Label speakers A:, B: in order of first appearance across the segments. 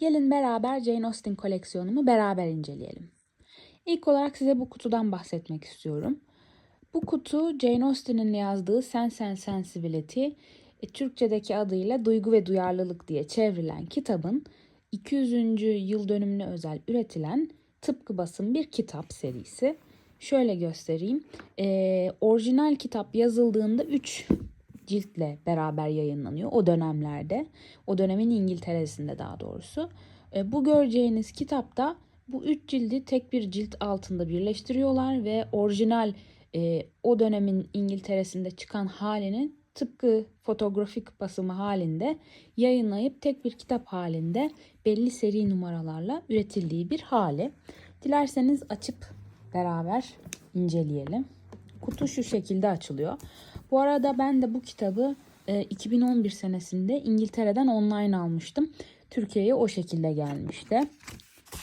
A: Gelin beraber Jane Austen koleksiyonumu beraber inceleyelim. İlk olarak size bu kutudan bahsetmek istiyorum. Bu kutu Jane Austen'in yazdığı Sense and Sensibility, e, Türkçedeki adıyla Duygu ve Duyarlılık diye çevrilen kitabın 200. yıl dönümüne özel üretilen tıpkı basın bir kitap serisi. Şöyle göstereyim. Ee, orijinal kitap yazıldığında 3 ciltle beraber yayınlanıyor o dönemlerde. O dönemin İngiltere'sinde daha doğrusu. E, bu göreceğiniz kitapta bu üç cildi tek bir cilt altında birleştiriyorlar ve orijinal e, o dönemin İngiltere'sinde çıkan halinin tıpkı fotoğrafik basımı halinde yayınlayıp tek bir kitap halinde belli seri numaralarla üretildiği bir hali. Dilerseniz açıp beraber inceleyelim. Kutu şu şekilde açılıyor. Bu arada ben de bu kitabı e, 2011 senesinde İngiltere'den online almıştım. Türkiye'ye o şekilde gelmişti.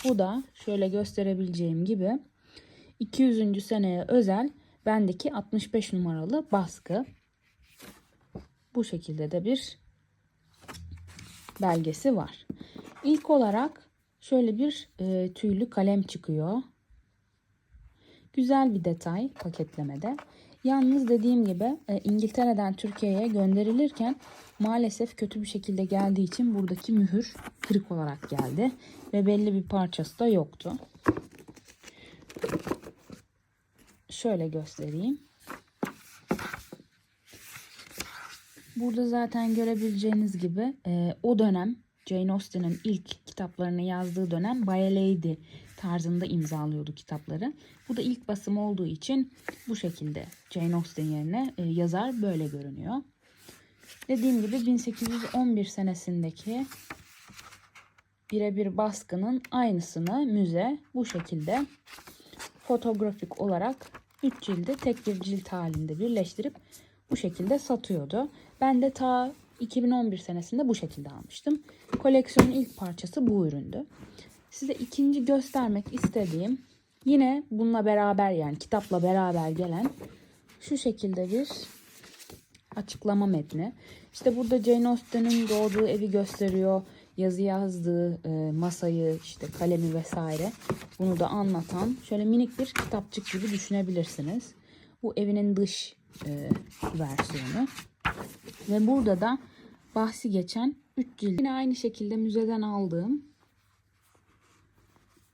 A: Bu da şöyle gösterebileceğim gibi 200. seneye özel bendeki 65 numaralı baskı. Bu şekilde de bir belgesi var. İlk olarak şöyle bir e, tüylü kalem çıkıyor. Güzel bir detay paketlemede. Yalnız dediğim gibi e, İngiltere'den Türkiye'ye gönderilirken maalesef kötü bir şekilde geldiği için buradaki mühür kırık olarak geldi ve belli bir parçası da yoktu. Şöyle göstereyim. Burada zaten görebileceğiniz gibi e, o dönem Jane Austen'in ilk kitaplarını yazdığı dönem By a Lady tarzında imzalıyordu kitapları. Bu da ilk basım olduğu için bu şekilde Jane Austen yerine e, yazar böyle görünüyor. Dediğim gibi 1811 senesindeki birebir baskının aynısını müze bu şekilde fotoğrafik olarak 3 cildi tek bir cilt halinde birleştirip bu şekilde satıyordu. Ben de ta 2011 senesinde bu şekilde almıştım. Koleksiyonun ilk parçası bu üründü. Size ikinci göstermek istediğim yine bununla beraber yani kitapla beraber gelen şu şekilde bir açıklama metni. İşte burada Jane Austen'in doğduğu evi gösteriyor. Yazı yazdığı e, masayı, işte kalemi vesaire. Bunu da anlatan şöyle minik bir kitapçık gibi düşünebilirsiniz. Bu evinin dış e, versiyonu. Ve burada da bahsi geçen 3 cilt. Yine aynı şekilde müzeden aldığım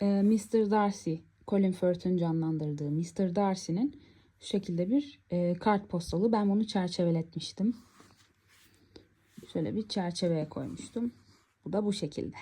A: e, Mr. Darcy, Colin Firth'ın canlandırdığı Mr. Darcy'nin şu şekilde bir e, kart postalı. Ben bunu çerçeveletmiştim. Şöyle bir çerçeveye koymuştum. Bu da bu şekilde.